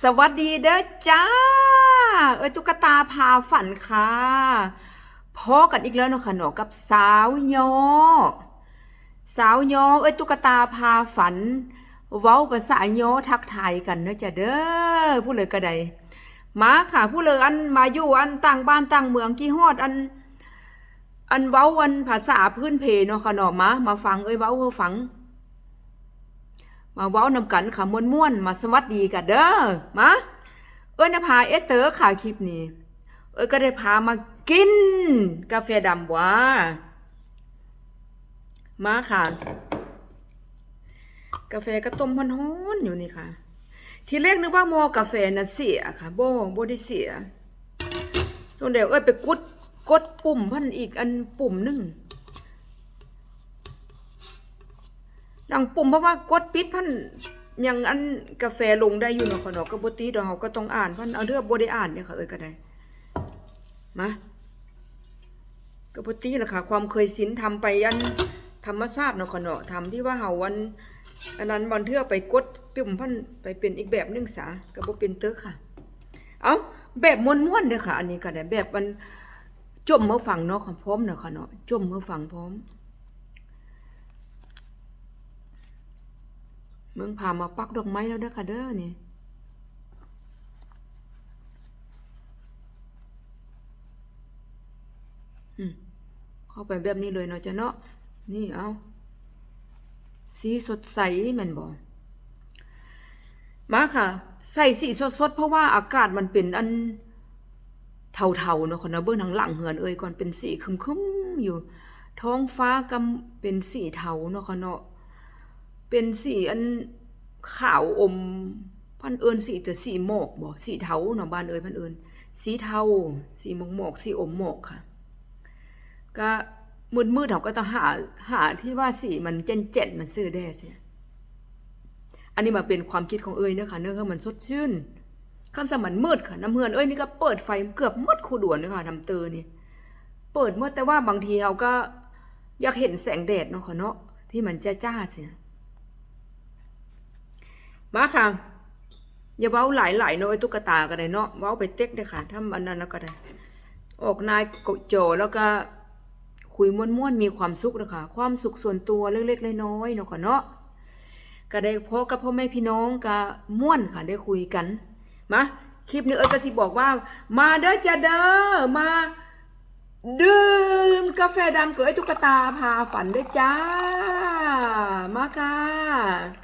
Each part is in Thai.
สวัสดีเด้อจ้า เอ้ยตุ๊กตาพาฝันค่ะพอกันอีกแล้วเนาะคะเนาะกับสาวยอสาวยอเอ้ยตุ๊กตาพาฝัน เว้าภาษายอทักทายกันเนาะจ้ะเด้อผู้เลยก็ไดมาค่ะ ผู้เลยอันมาอยู่อันต่างบ้านต่างเมืองกี่ฮอดอัน อันเว้าอันภาษาพื้นเพเนาะค่ะเนาะมามาฟังเอ้ยเว้าเฮาฟัง มาเว้านำกันค่ะม่วนๆมาสวัสดีกันเด้อมาเอ้ยนะพาเอเตอร์ค่ะคลิปนี้ เอ้ยก็ได้พามากิน กาแฟดำว่ามาค่ะ กาแฟก็ต้มฮ้อนๆอยู่นี่ค่ะ ทีแรกนึกว่ามอกาแฟน่ะเสียค่ะบ่บ่ได้เสียตรงเดี๋ยวเอ้ยไปกดกดปุ่มพันอีกอันปุ่มหนึ่ง ดังปุ่มเพราะว่ากดปิดพันยังอันกาแฟลงได้อยู่เนาะค่ะเนาะก็บ่ติดอกเฮาก็ต้องอ่านพันเอาเรื่องบ่ได้อ่านเนี่ยค่ะเอ้ยก็ได้มาก็บ่ติล่ะค่ะ ความเคยชินทำไปอันธรรมชาติเนาะค่ะเนาะทำที่ว่าเฮาวันอันนั้นวันเทื่อไปกดปุ่มพันไปเป็นอีกแบบหนึงซะก็บ่เป็นเตอค่ะ เอ้าแบบม่วนๆเด้อค่ะ อันนี้ก็ได้แบบมันจมเมาฟังเนาะค่ะพร้อมเนาะค่ะเนาะจมเมาฟังพร้อม เมืองพามาปักดอกไม้แล้วเด้อค่ะเด้อนี่อืมเข้าไปแบบนี้เลยเนาะจ้ะเนาะ นี่เอา สีสดใสแม่นบ่มาค่ะ ใส่สีสดๆ เพราะว่าอากาศมันเป็นอันเทาๆเนาะคนนะเบิ่งทางหลังเหือนเอ่ยก่อนเป็นสีคึมๆอยู่ ท้องฟ้ากำเป็นสีเทาเนาะค่ะเนาะ เป็นสีอันขาวอมพันเอิญสีแต่สีหมอกบ่สีเทาเนาะบ้านเอิญพันเอิญสีเทาสีหมอกหมอกสีอมหมอกค่ะ ก็มืดมืดเขาก็ต้องหาหาที่ว่าสีมันเจนเจ็ดมันซื้อได้เสียอันนี้มาเป็นความคิดของเอ้ยเนอะค่ะเนื่องจากมันสดชื่นคำสมันมืดค่ะน้ำเฮือนเอ้ยนี่ก็เปิดไฟเกือบมืดคูด่วนเลยค่ะทำเตอนี่เปิดมืดแต่ว่าบางทีเขาก็อยากเห็นแสงแดดเนาะค่ะเนาะที่มันจ้าจ้าเสีย มาค่ะ อย่าเว้าหลายๆเนาะไอ้ตุ๊กตาก็ได้เนาะเว้าไปเต็กได้ค่ะถ้าอันนั้นแล้วก็ได้ ออกนายโจแล้วก็คุยม่วนๆมีความสุขนะคะ ความสุขส่วนตัวเล็กๆน้อยๆเนาะค่ะเนาะก็ได้พอกับพ่อแม่พี่น้องก็ม่วนค่ะได้คุยกันมาคลิปนี้เอ้ยก็สิบอกว่า มาเด้อจ้าเด้อมาดื่มกาแฟดำเกับไอ้ตุ๊กตาพาฝันด้วยจ้า มาค่ะ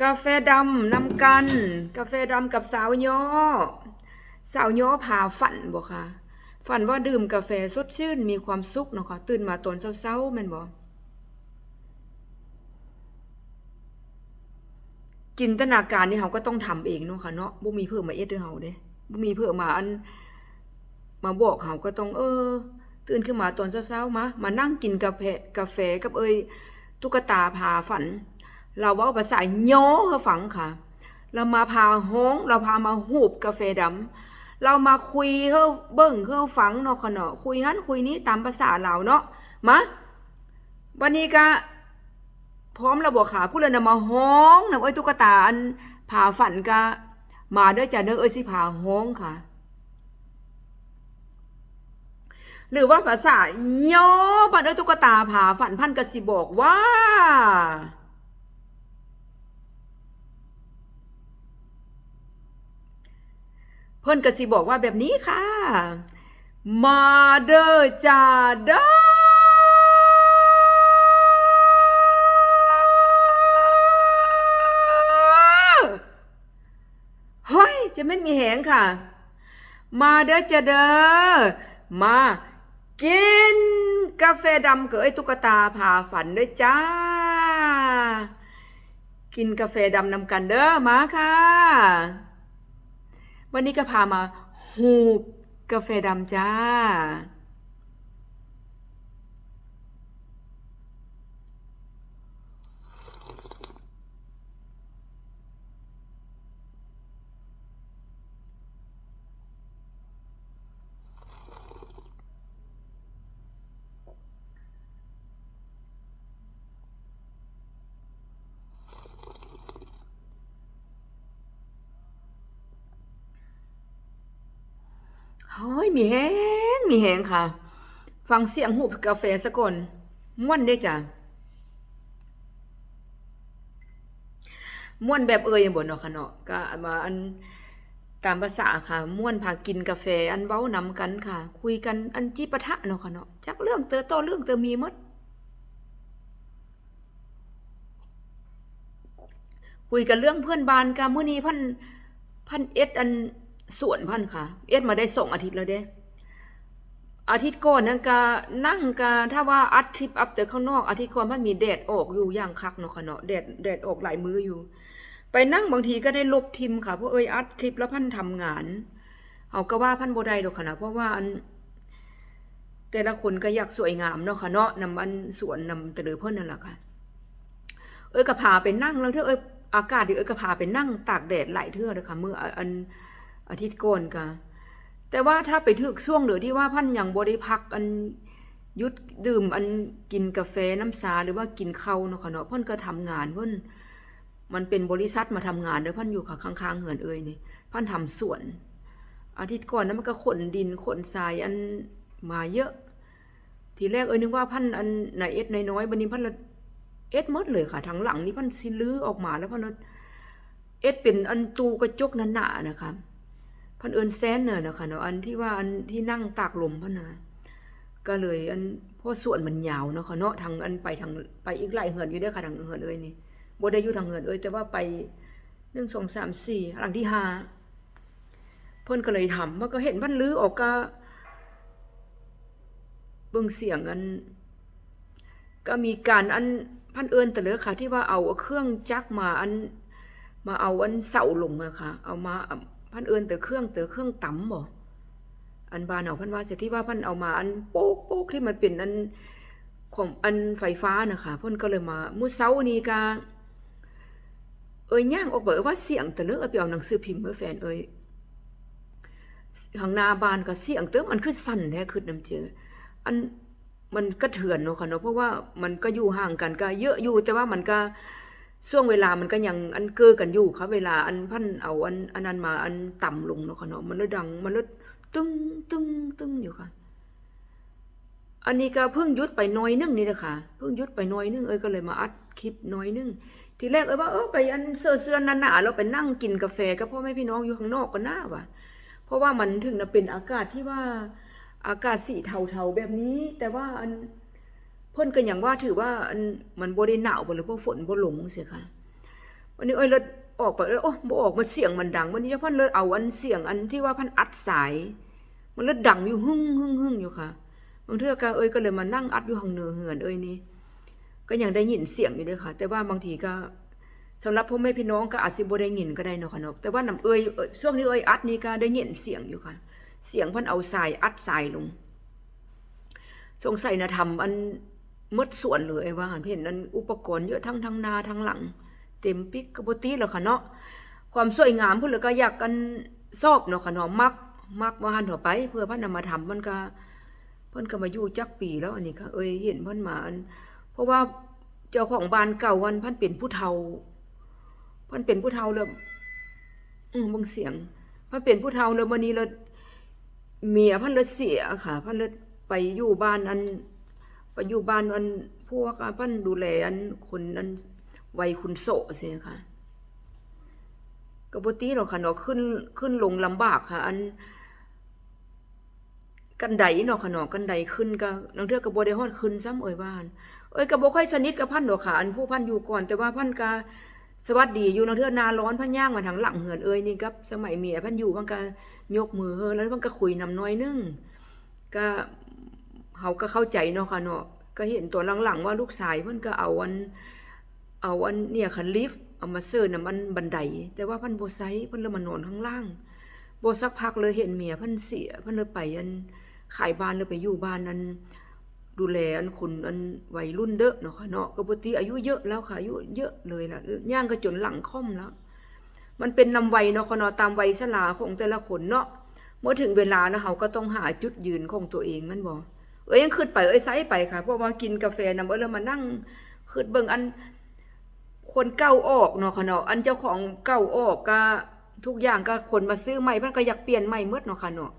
กาแฟดำนำกัน กาแฟดำกับสาวย่อสาวย่อพาฝันบ่ค่ะ ฝันว่าดื่มกาแฟสดชื่นมีความสุขเนาะค่ะ ตื่นมาตอนเช้าๆม่นบ่จินตนาการนี่เฮาก็ต้องทำเองเนาะค่ะเนาะบ่มีเพิ่มมาเอ็ดให้เฮาเด้บ่มีเพิ่มมาอัน มาบอกเฮาก็ต้อง เออ ตื่นขึ้นมาตอนเช้าๆมา มานั่งกินกาแฟกาแฟกับเอ้ยตุ๊กตาพาฝัน เราว่าภาษาโยเฮาฟังค่ะ เรามาพาฮ้องเราพามาหูบกาแฟดำเรามาคุยเฮาเบิ่งเฮาฟังเนาะค่ะเนาะคุยงั้นคุยนี้ตามภาษาเราเนาะมาวันนี้ก็พร้อมแล้วบ่ค่ะผู้เลยนำมาฮ้องนำไอ้ตุ๊กตาอันพาฝันก็มาด้อจ้ะเด้อเอ้ยสิพาฮ้องค่ะ หรือว่าภาษาโยบัดเอ้ยตุ๊กตาพาฝันพันก็สิบอกว่า เพิ่นก็สิบอกว่าแบบนี้ค่ะ มาเด้อจ้าเด้อเฮ้ย จะไม่มีแหงค่ะ มาเด้อจ้าเด้อมากินกาแฟดำกับไอ้ตุ๊กตาพาฝันด้วยจ้า กินกาแฟดำนำกันเด้อมาค่ะ วันนี้ก็พามาหูบกาแฟดำจ้า เฮ้ยมีแฮงมีแฮงค่ะ ฟังเสียงหูบกาแฟซะก่อนม่วนเด้จ้ะม่วนแบบเอ่ยบ่เนาะค่ะเนาะก็อันว่าอันตามภาษาค่ะ ม่วนพากินกาแฟ อันเว้านำกันค่ะ คุยกันอันจิปะทะเนาะค่ะเนาะจักเรื่องเตอโตเรื่องเตอมีมดคุยกันเรื่องเพื่อนบ้านกะมื้อนี้พันพันเอ็ดอัน สวนพันค่ะ เอ็ดมาได้สองอาทิตย์แล้วเด้ อาทิตย์ก่อนนั่นก็นั่งกะถ้าว่าอัดคลิปอัพแต่ข้างนอกอาทิตย์ก่อนมันมีแดดออกอยู่อย่างคักเนาะค่ะเนาะแดดแดดออกหลายมืออยู่ ไปนั่งบางทีก็ได้ลบทิมค่ะเพราะเอ้ยอัดคลิปแล้วพันทำงานเอาก็ว่าพันโบได้ดอกค่ะนะเพราะว่าอันแต่ละคนก็อยากสวยงามเนาะค่ะเนาะนำอันสวนนำตะลือเพิ่นนั่นแหละค่ะ เอ้ยก็พาไปนั่งแล้วเถอะเอ้ยอากาศดีเอ้ยก็พาไปนั่งตากแดดหลายเทื่อเลยค่ะเมื่ออัน อาทิตย์ก่อนก็แต่ว่าถ้าไปถึกช่วงเหลือที่ว่าพันอยังบ่ได้พักอันยุดดื่มอันกินกาแฟน้ำชาหรือว่ากินข้าวเนาะค่ะเนาะเพิ่นก็ทำงานเพิ่นมันเป็นบริษัทมาทำงานเด้อพันอยู่ค่ะข้างๆเหือนเอ้ยนี่พันทำสวน อาทิตย์ก่อนนั้นมันก็ขนดินขนทรายอันมาเยอะ ทีแรกเอ้ยนึกว่าพันอันไหนเอ็ดน้อยๆบัดนี้พันละเอ็ดหมดเลยค่ะทางหลังนี่พันสิลื้อออกมาแล้วพันเลยเอ็ดเป็นอันตูกระจกนั่นหนาๆนะคะ พันเอินแซนเนอร์นะคะเนาะอันที่ว่าอันที่นั่งตากลมพันนะก็เลยอันพราะส่วนมันยาวเนาะค่ะเนาะทางอันไปทางไปอีกหลายเหือนอยู่เด้อค่ะทางเหือนเอ้ยนี่บ่ได้อยู่ทางเหือนเอ้ยแต่ว่าไปหนึ่งสองสามสี่หลังที่ห้าเพิ่นก็เลยทำมันก็เห็นพันลื้อออกก็เบิ่งเสียงอัน ก็มีการอันพันเอิญแต่เลยค่ะ ที่ว่าเอาเครื่องจักรมาอัน มาเอาอันเสาลงอะค่ะ เอามา พันเอิญแต่เครื่องแต่เครื่องตำบ่อันบานเอาพันว่าเสร็จที่ว่าพันเอามาอันโป๊กโป๊กที่มันเป็นอันของอันไฟฟ้านะคะพ่นก็เลยมามื้อเช้านี้ก็เอ้ยย่างออกเบิว่าเสียงแต่เลิกเอาไปเอาหนังสือพิมพ์เมื่อแฟนเอ้ยข้างนาบ้านก็เสียงเติมมันคือสั่นแท้คือน้ำเจออันมันก็เถื่อนเนาะค่ะเนาะเพราะว่ามันก็อยู่ห่างกันก็เยอะอยู่แต่ว่ามันก็ ช่วงเวลามันก็ยังอันเกือกันอยู่ค่ะเวลาอันพันเอาอันอันนั้นมาอันต่ำลงเนาะค่ะเนาะมันเลยดังมันเลยตึ้งตึ้งตึ้งอยู่ค่ะ อันนี้ก็เพิ่งยุดไปน้อยนึงนี่นะคะเพิ่งยุดไปน้อยนึงเอ้ยก็เลยมาอัดคลิปน้อยนึงทีแรกเอ้ยว่าเออไปอันเสื้อเสื้อหนาๆแล้วไปนั่งกินกาแฟกับพ่อแม่พี่น้องอยู่ข้างนอกก็น่าว่ะ เพราะว่ามันถึงจะเป็นอากาศที่ว่าอากาศสีเทาๆแบบนี้ แต่ว่าอัน เพิ่นก็อย่างว่าถือว่าอันมันบ่ได้หนาวบ่หรือบ่ฝนบ่หลงเสียค่ะวันนี้เอ้ยเลยออกไปแล้วโอ้บ่ออกมันเสียงมันดัง วันนี้เจ้าพันเลยเอาอันเสียงอันที่ว่าพันอัดสาย มันเลยดังอยู่หึ่งหึ่งหึ่งอยู่ค่ะบางเทื่อก็เอ้ยก็เลยมานั่งอัดอยู่ห้องเนือเหือนเอ้ยนี่ก็ยังได้ยินเสียงอยู่เด้อค่ะ แต่ว่าบางทีก็สำหรับพ่อแม่พี่น้องก็อาจสิบ่ได้ยินก็ได้เนาะค่ะเนาะแต่ว่านํเอ้ยเอ้ยช่วงนี้เอ้ยอัดนี่ก็ได้ยินเสียงอยู่ค่ะ เสียงพิ่นเอาทรายอัดทรายลงสงสัยนะทำอัน มดส่วนเลยว่าเห็นอันอุปกรณ์เยอะทั้งทั้งนาทั้งหลัง เต็มปิกกระบตีแล้วค่ะเนาะความสวยงามพุ่นแล้วก็อยากกันชอบเนาะค่ะเนาะมักมักว่าหันต่อไป เพื่อพิ่นนำมาทำมันก็เพิ่นก็มาอยู่จักปีแล้วอันนี้ค่ะเอ้ยเห็นเพิ่นมาอันเพราะว่าเจ้าของบ้านเก่าวันเพิ่นเป็นผู้เฒ่าเพิ่นเป็นผู้เฒ่าแล้วอืมบางเสียงเพิ่นเป็นผู้เฒ่าแล้ววันนี้แล้วเมียเพันเลยเสียค่ะเพันเลยไปอยู่บ้านอัน ปอยู่บ้านอันพวกพันดูแลอันคนอันวัยคุณโสเสียค่ะกบตีหรอกค่ะเนาะขึ้นขึ้นลงลำบากค่ะ อัน กันไดเนาะค่ะเนาะกันไดขึ้นก็ลางเทือก็บ่ได้ฮอดขึ้นซ้ำเอ่ยบ้าน เอ้ยก็บ่ค่อยสนิทกับพันดอกค่ะอันผู้พันอยู่ก่อนแต่ว่าพันก็สวัสดีอยู่ลางเทือหนาร้อนพันย่างมาทางหลังเหือนเอ้ยนี่ครับสมัยเมียพันอยู่มันก็ยกมือเฮอแล้วมันก็คุยนำน้อยนึงก็ เฮาก็เข้าใจเนาะค่ะเนาะก็เห็นตัวหลังๆว่าลูกชายเพิ่นก็เอาอันเอาอันเนี่ยค่ะลิฟต์เอามาเซิร์นำมันบันได แต่ว่าเพิ่นบ่ใช้เพิ่นเลยมานอนข้างล่างบ่สักพักเลยเห็นเมียเพิ่นเสียเพิ่นเลยไปอันขายบ้านเลยไปอยู่บ้านอันดูแลอันคนอันวัยรุ่นเด้อเนาะค่ะเนาะก็ปกติอายุเยอะแล้วค่ะอายุเยอะเลยล่ะย่างก็จนหลังค่อมแล้ว มันเป็นนำวัยเนาะค่ะเนาะตามวัยชราของแต่ละคนเนาะเมื่อถึงเวลานะเฮาก็ต้องหาจุดยืนของตัวเองมันบ่ เอ้ยยังขึ้นไปเอ้ยไซไปค่ะ เพราะว่ากินกาแฟนำเอ้ยแล้วมานั่งขึ้นเบิ่งอัน คนเก่าออกเนาะค่ะเนาะอันเจ้าของเก่าออกก็ทุกอย่างก็คนมาซื้อใหม่เพิ่นก็อยากเปลี่ยนใหม่หมดเนาะค่ะเนาะ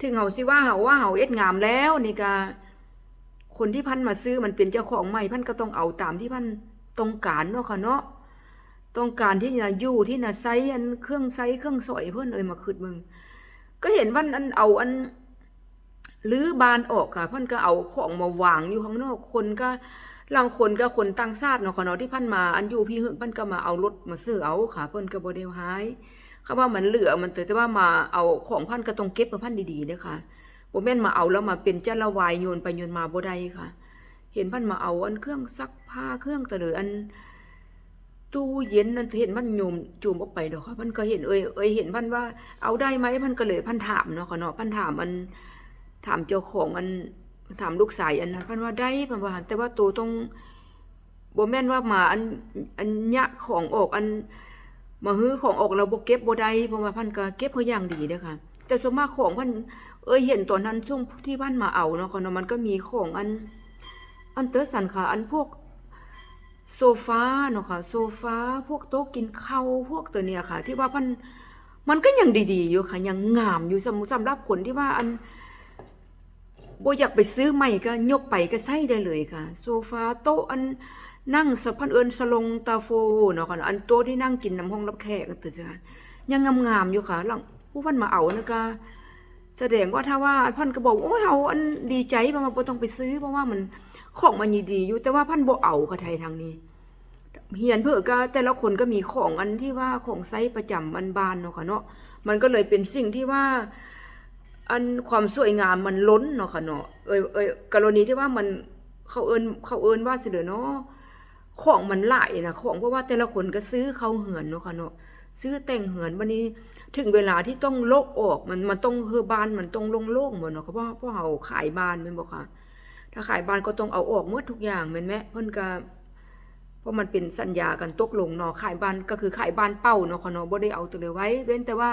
ถึงเฮาสิว่าเฮาว่าเฮาเอ็ดงามแล้วนี่ก็คนที่พันมาซื้อมันเป็นเจ้าของใหม่พันก็ต้องเอาตามที่พันต้องการเนาะค่ะเนาะต้องการที่จะอยู่ที่น่ะไซอันเครื่องไซเครื่องสอยเพิ่นเอ้ยมาคิดมึง ก็เห็นวันอันเอาอัน ลื้อบานออกค่ะพิ่นก็เอาของมาวางอยู่ข้างนอกคนก็ลางคนก็คนต่างชาติเนาะค่ะเนาะที่พันมาอันอยู่พี่หึงเพิ่นก็มาเอารถมาซื้อเอาค่ะเพิ่นก็บ่ได้หายเขาว่ามันเหลือมันแต่ว่ามาเอาของพันก็ต้องเก็บมาพันดีๆเด้อค่ะบ่แม่นมาเอาแล้วมาเป็นจ้าละวายโยนไปโยนมาบ่ได้ค่ะ เห็นพันมาเอาอันเครื่องซักผ้าเครื่องตะหลืออันตู้เย็นนั่นเห็นมันโยมจูมออกไปดอกค่ะพันก็เห็นเอ้ยเอ้ยเห็นพันว่าเอาได้ไหมพันก็เลยพันถามเนาะค่ะเนาะพันถามอัน ถามเจ้าของอันถามลูกสายอันนั้นพันว่าได้พันว่าแต่ว่าตัวต้องบ่แม่นว่ามาอันอันยะของออกอันมาฮื้อของออกเราบ่เก็บบ่ได้เพราะว่าพันก็เก็บเขาอย่างดีเด้อค่ะ แต่ส่วนมากของพันเอ้ยเห็นตอนนั้นช่วงที่พันมาเอาเนาะค่ะเนาะมันก็มีของอันอันเตอร์สันค่ะ อันพวกโซฟาเนาะค่ะ โซฟาพวกโต๊ะกินข้าวพวกตัวเนี้ยค่ะ ที่ว่าพันมันก็ยังดีๆอยู่ค่ะยังงามอยู่สำสำหรับคนที่ว่าอัน บ่อยากไปซื้อใหม่ก็ยกไปก็ใช้ได้เลยค่ะ โซฟาโต๊ะอันนั่งสะพันเอินสลงตาโฟเนาะค่ะอันโต๊ะที่นั่งกินน้ำห้องรับแขกก็ตื่นค่ะยังงามๆอยู่ค่ะหลังผู้พันมาเอานะก็แสดงว่าถ้าว่าพันก็บอกโอ้ยเอาอันดีใจเพราะว่าบ่ต้องไปซื้อเพราะว่ามันของมันดีอยู่ แต่ว่าพันบ่เอาค่ะไทยทางนี้เฮียนเพื่อก็แต่ละคนก็มีของอันที่ว่าของไซส์ประจำอันบานเนาะค่ะเนาะมันก็เลยเป็นสิ่งที่ว่า อันความสวยงามมันล้นเนาะค่ะเนาะเอ้ยเอ้ยกรณีที่ว่ามันเขาเอินเขาเอินว่าสิเด้อเนาะของมันหลายนะของเพราะว่าแต่ละคนก็ซื้อเข้าเหือนเนาะค่ะเนาะซื้อแต่งเหือนวันนี้ถึงเวลาที่ต้องโลกออกมันมันต้องเฮอบ้านมันต้องโล่งหมดเนาะเพราะว่าเพราะเฮาขายบ้านแม่นบ่ค่ะ ถ้าขายบ้านก็ต้องเอาออกหมดทุกอย่างแม่นแม่เพิ่นก็เพราะมันเป็นสัญญากันตกลงเนาะขายบ้านก็คือขายบ้านเป้าเนาะค่ะเนาะบ่ได้เอาตัวเลยไว้ เว้นแต่ว่า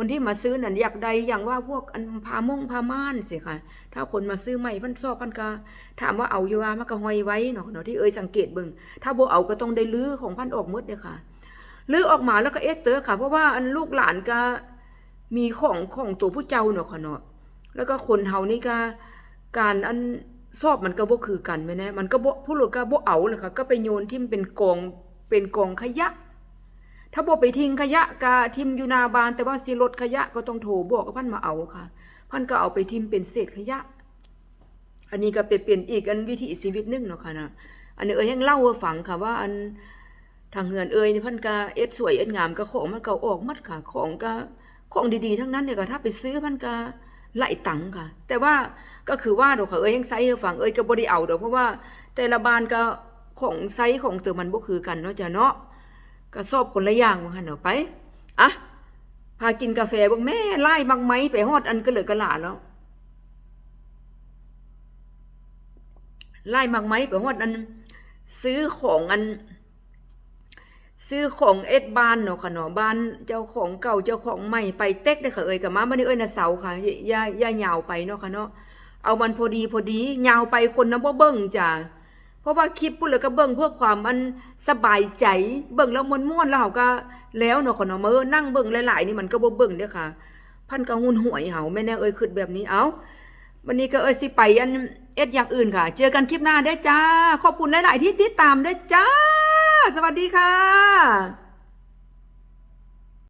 คนที่มาซื้อนั่นอยากใดอย่างว่าพวกอันผ้ามงผาม่านสิค่ะ ถ้าคนมาซื้อใหม่พันชอบเพันก็ถามว่าเอาอยู่ว่ามันก็ห้อยไว้เนาะเนาะที่เอ่ยสังเกตเบิ่งถ้าโบเอาก็ต้องได้ลื้อของพันออกมดเด้อค่ะลื้อออกมาแล้วก็เอ๊ะเตอร์ค่ะ เพราะว่าอันลูกหลานก็มีของของตัวผู้เจ้าเนาะค่ะเนาะแล้วก็คนเฮานี่ก็การอันชอบมันก็บ่คือกันแม่นแน่มันก็บ่ผู้หลูกก็บ่เอาเลยค่ะก็ไปโยนทิ่มเป็นกองเป็นกองขยะ ถ้าบ่ไปทิ้งขยะก็ทิ่มอยู่นาบาน แต่ว่าสิรถขยะก็ต้องโทรบอกกับพันมาเอาค่ะ พันก็เอาไปทิมเป็นเศษขยะ อันนี้ก็เป็นเป็นอีกอันวิถีชีวิตหนึงเนาะค่ะนะอันนี้เอ้ยยังเล่าให้ฟังค่ะว่าอันทางเฮือนเอ้ยนี่เพันก็เอ็ดสวยเอ็ดงามก็ของมันก็ออกหมดค่ะ ของก็ของดีๆ ทั้งนั้นเนี่ยก็ถ้าไปซื้อพันก็ไหลตังค่ะ แต่ว่าก็คือว่าดอกค่ะเอ้ยยังไซส์ให้ฟังเอ้ยก็บ่ได้เอาดอกเพราะว่าแต่ละบ้านก็ของไซส์ของเตอมันบ่คือกันเนาะจ้ะเนาะ ก็สอบคนละอย่างว่าหันเอาไปอะพากินกาแฟบ่แม่ไล่บักไหมไปฮอดอันก็เหลือกระหลาแล้วไล่มักไหมไปฮอดอัน ซื้อของอัน ซื้อของเอ็ดบ้านเนาะค่ะเนาะบ้านเจ้าของเก่าเจ้าของใหม่ไปเต็กเด้ค่ะเอ้ยกับมาบัดนี้เอ้ยน่ะเสาค่ะย่าย่าย่ายวไปเนาะค่ะเนาะเอามันพอดีพอดียาวไปคนนำบ่เบิ่งจ้ะ ราะว่าคลิปพุ่นแล้วก็เบิ่งเพื่อความมันสบายใจ เบิ่งแล้วมวนม่วนแล้วเฮาก็แล้วเนาะคนเนาะมาเอนั่งเบิ่งหลายๆนี่มันก็บ่เบิ่งเด้อค่ะ พันก็หุ่นหวยเฮาแม่แน่เอ้ยคิดแบบนี้เอาวันนี้ก็เอ้ยสิไปอันเอ็ดอย่างอื่นค่ะ เจอกันคลิปหน้าได้จ้า ขอบคุณหลาย ๆ ที่ติดตามได้จ้า สวัสดีค่ะ